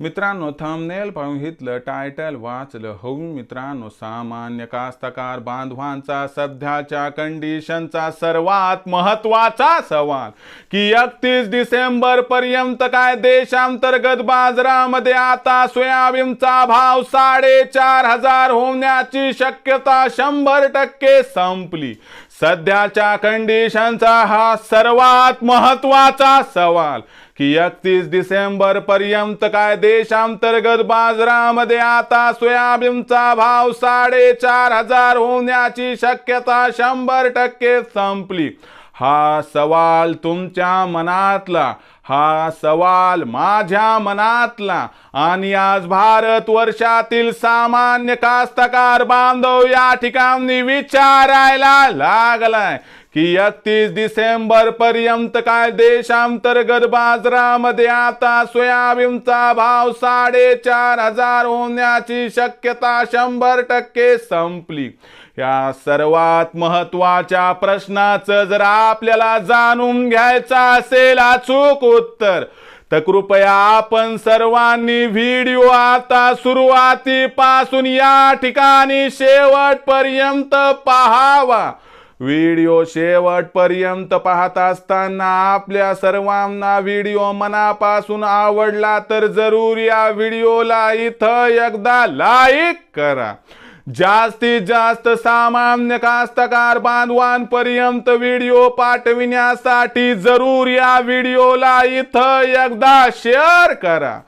मित्रांनो थंबनेल घेतलं टायटल वाचलं. होऊन मित्रांनो सामान्य कास्तकार बांधवांचा सध्याच्या कंडिशनचा सर्वात महत्त्वाचा सवाल की एकतीस डिसेंबर पर्यंत काय देशांतर्गत बाजारामध्ये आता सोयाबीनचा भाव साडेचार हजार होण्याची शक्यता शंभर टक्के संपली. सध्याच्या कंडिशनचा हा सर्वात महत्त्वाचा सवाल. की एकतीस डिसेंबर पर्यंत काय देशांतर्गत बाजारामध्ये आता सोयाबीनचा भाव साडेचार हजार होण्याची शक्यता शंभर टक्के संपली. हा सवाल तुमच्या मनातला. हा सवाल माझ्या मनातला. आणि आज भारत वर्षातील सामान्य कास्तकार बांधव या ठिकाणी विचारायला लागलाय की एकतीस डिसेंबर पर्यंत काय देशांतर्गत बाजारामध्ये आता सोयाबीनचा भाव साडेचार हजार होण्याची शक्यता शंभर टक्के संपली. या सर्वात महत्त्वाच्या प्रश्नाचं जर आपल्याला जाणून घ्यायचं असेल अचूक उत्तर तर कृपया आपण सर्वांनी व्हिडिओ आता सुरुवातीपासून या ठिकाणी शेवटपर्यंत पाहावा. व्हिडिओ शेवटपर्यंत पाहत असताना आपल्या सर्वांना व्हिडिओ मनापासून आवडला तर जरूर या व्हिडिओला इथं एकदा लाईक करा. जास्तीत जास्त सामान्य कास्तकार बांधवांपर्यंत व्हिडिओ पाठविण्यासाठी जरूर या व्हिडिओला इथं एकदा शेअर करा.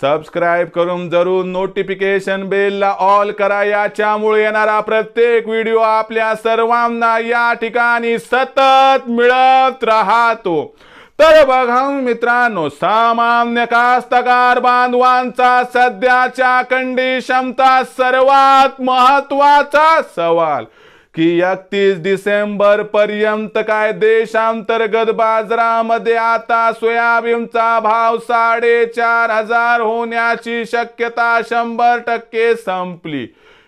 सबस्क्राईब करून जरूर नोटिफिकेशन बेलला ऑल करा. याच्यामुळे येणारा प्रत्येक व्हिडिओ आपल्या सर्वांना या ठिकाणी सतत मिळत राहतो. तर बघा मित्रांनो सामान्य कास्तकार बांधवांचा सध्याच्या कंडिशनचा सर्वात महत्त्वाचा सवाल की एकतीस डिसेंबर पर्यंत काय देशांतर्गत बाजारामध्ये आता सोयाबीनचा भाव साडेचार हजार होण्याची शक्यता शंभर टक्के संपली.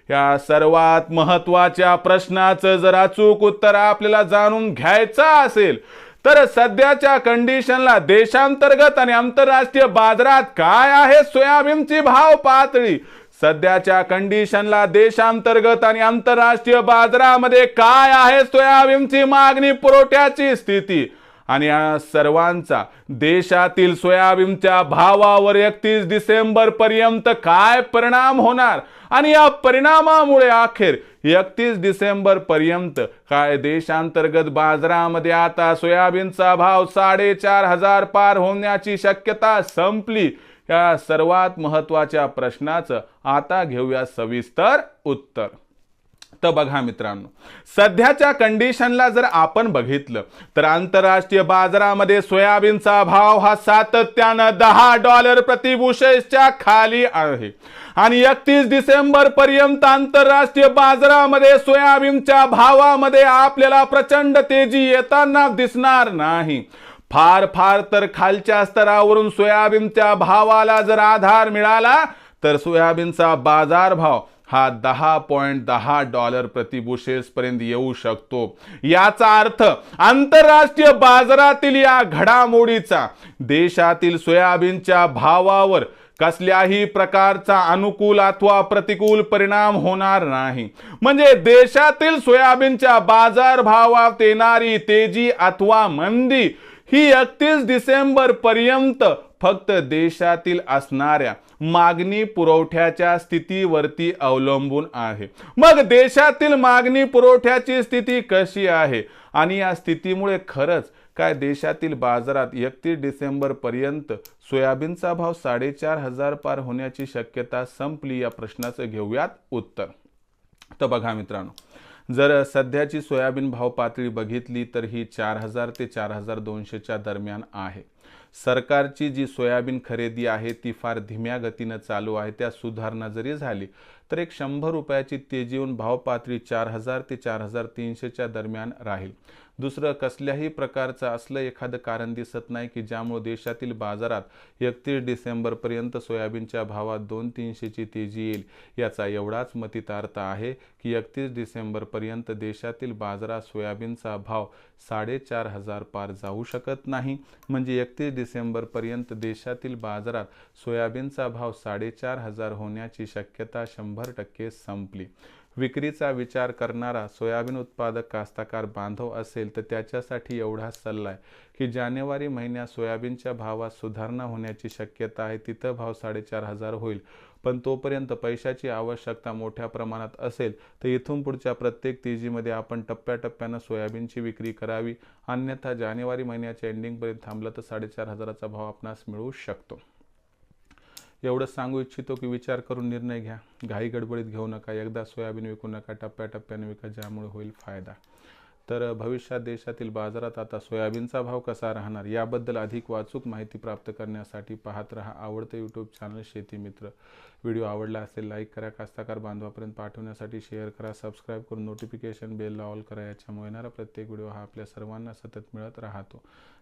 या सर्वात महत्त्वाच्या प्रश्नाचं जर अचूक उत्तर आपल्याला जाणून घ्यायचं असेल तर सध्याच्या कंडिशनला देशांतर्गत आणि आंतरराष्ट्रीय बाजारात काय आहे सोयाबीनची भाव पातळी? सध्याच्या कंडिशनला देशांतर्गत आणि आंतरराष्ट्रीय बाजारामध्ये काय आहे सोयाबीनची मागणी? पुरवठ्याची स्थिती? आणि या सर्वांचा देशातील सोयाबीनच्या भावावर एकतीस डिसेंबर पर्यंत काय परिणाम होणार? आणि या परिणामामुळे अखेर एकतीस डिसेंबर पर्यंत काय देशांतर्गत बाजारामध्ये आता सोयाबीनचा भाव साडेचार हजार पार होण्याची शक्यता संपली? या सर्वात महत्त्वाच्या प्रश्नाचं आता घेऊया सविस्तर उत्तर. तर बघा मित्रांनो सध्याच्या कंडिशनला जर आपण बघितलं तर आंतरराष्ट्रीय बाजारामध्ये सोयाबीनचा भाव हा सातत्यानं दहा डॉलर प्रतिबुशेसच्या खाली आहे. आणि एकतीस डिसेंबर पर्यंत आंतरराष्ट्रीय बाजारामध्ये सोयाबीनच्या भावामध्ये आपल्याला प्रचंड तेजी येताना दिसणार नाही. फार फार तर खालच्या स्तरावरून सोयाबीनच्या भावाला जर आधार मिळाला तर सोयाबीनचा बाजारभाव हा दहा पॉईंट दहा डॉलर प्रतिबुशेसपर्यंत येऊ शकतो. याचा अर्थ आंतरराष्ट्रीय बाजारातील या घडामोडीचा देशातील सोयाबीनच्या भावावर कसल्याही प्रकारचा अनुकूल अथवा प्रतिकूल परिणाम होणार नाही. म्हणजे देशातील सोयाबीनच्या बाजारभावात येणारी तेजी अथवा मंदी ही एकतीस डिसेंबर पर्यंत फक्त देशातील असणाऱ्या मागणी पुरवठ्याच्या स्थितीवरती अवलंबून आहे. मग देशातील मागणी पुरवठ्याची स्थिती कशी आहे? आणि या स्थितीमुळे खरंच काय देशातील बाजारात एकतीस डिसेंबर पर्यंत सोयाबीनचा भाव साडेचार हजार पार होण्याची शक्यता संपली या प्रश्नाचं घेऊयात उत्तर. तर बघा मित्रांनो जर सध्याची सोयाबीन भाव पातळी बघितली तर ही चार हजार ते चार हजार दोनशेच्या दरम्यान आहे. सरकारची जी सोयाबीन खरेदी आहे ती फार धीम्या गतीनं चालू आहे. त्या सुधारणा जरी झाली तर एक शंभर रुपयाची तेजी येऊन भाव पातळी चार हजार ते चार हजार तीनशेच्या दरम्यान राहील. दुसरं कसल्याही प्रकारचं असलं एखादं कारण दिसत नाही की ज्यामुळे देशातील बाजारात एकतीस डिसेंबरपर्यंत सोयाबीनच्या भावात दोन तीनशेची तेजी येईल याचा एवढाच मतितार्थ आहे की एकतीस डिसेंबरपर्यंत देशातील बाजारात सोयाबीनचा भाव साडेचार हजार पार जाऊ शकत नाही. म्हणजे एकतीस डिसेंबरपर्यंत देशातील बाजारात सोयाबीनचा भाव साडेचार हजार होण्याची शक्यता शंभर टक्के संपली. विक्रीचा विचार करणारा सोयाबीन उत्पादक कास्तकार बांधव असेल तर त्याच्यासाठी एवढा सल्ला आहे की जानेवारी महिन्यात सोयाबीनच्या भावात सुधारणा होण्याची शक्यता आहे. तिथं भाव साडेचार हजार होईल. पण तोपर्यंत पैशाची आवश्यकता मोठ्या प्रमाणात असेल तर इथून पुढच्या प्रत्येक तेजीमध्ये आपण टप्प्याटप्प्यानं सोयाबीनची विक्री करावी. अन्यथा जानेवारी महिन्याच्या एंडिंगपर्यंत थांबलं तर साडेचार हजाराचा भाव आपणास मिळू शकतो. एवढंच सांगू इच्छितो की विचार करून निर्णय घ्या. घाई गडबडीत घेऊ नका. एकदा सोयाबीन विकू नका. टप्प्याटप्प्याने विका ज्यामुळे होईल फायदा. तर भविष्यात देशातील बाजारात आता सोयाबीनचा भाव कसा राहणार? याबद्दल अधिक वाचूक माहिती प्राप्त करण्यासाठी पाहत रहा आवडतं यूट्यूब चॅनल शेती मित्र. व्हिडिओ आवडला असेल लाईक करा. कास्ताकार बांधवापर्यंत पाठवण्यासाठी शेअर करा. सबस्क्राईब करून नोटिफिकेशन बेल ऑल करा. याच्यामुळे येणारा प्रत्येक व्हिडिओ हा आपल्या सर्वांना सतत मिळत राहतो.